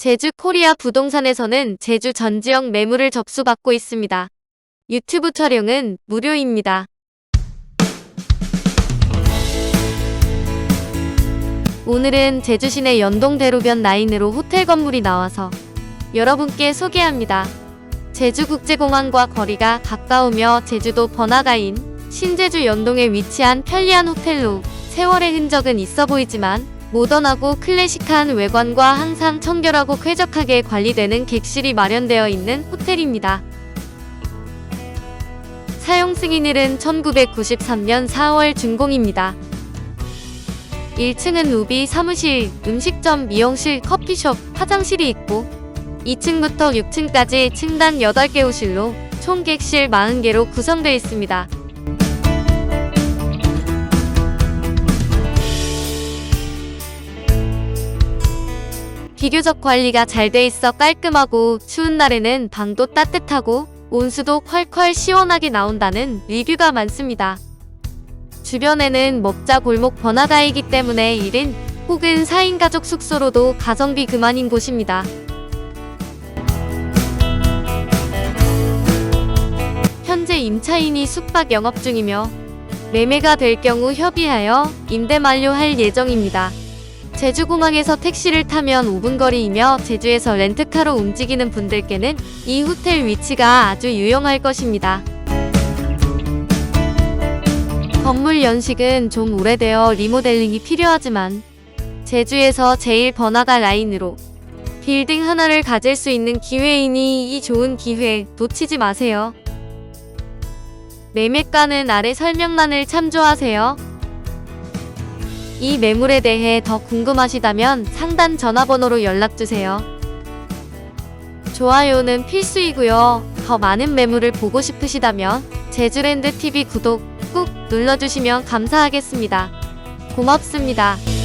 제주 코리아 부동산에서는 제주 전 지역 매물을 접수받고 있습니다. 유튜브 촬영은 무료입니다. 오늘은 제주 시내 연동대로변 라인으로 호텔 건물이 나와서 여러분께 소개합니다. 제주국제공항과 거리가 가까우며 제주도 번화가인 신제주 연동에 위치한 편리한 호텔로 세월의 흔적은 있어 보이지만 모던하고 클래식한 외관과 항상 청결하고 쾌적하게 관리되는 객실이 마련되어 있는 호텔입니다. 사용 승인일은 1993년 4월 준공입니다. 1층은 로비, 사무실, 음식점, 미용실, 커피숍, 화장실이 있고 2층부터 6층까지 층당 8개 호실로 총 객실 40개로 구성되어 있습니다. 비교적 관리가 잘 돼 있어 깔끔하고 추운 날에는 방도 따뜻하고 온수도 콸콸 시원하게 나온다는 리뷰가 많습니다. 주변에는 먹자 골목 번화가이기 때문에 1인 혹은 4인 가족 숙소로도 가성비 그만인 곳입니다. 현재 임차인이 숙박 영업 중이며 매매가 될 경우 협의하여 임대 만료할 예정입니다. 제주공항에서 택시를 타면 5분 거리이며 제주에서 렌트카로 움직이는 분들께는 이 호텔 위치가 아주 유용할 것입니다. 건물 연식은 좀 오래되어 리모델링이 필요하지만 제주에서 제일 번화가 라인으로 빌딩 하나를 가질 수 있는 기회이니 이 좋은 기회 놓치지 마세요. 매매가는 아래 설명란을 참조하세요. 이 매물에 대해 더 궁금하시다면 상단 전화번호로 연락주세요. 좋아요는 필수이고요. 더 많은 매물을 보고 싶으시다면 제주랜드 TV 구독 꾹 눌러주시면 감사하겠습니다. 고맙습니다.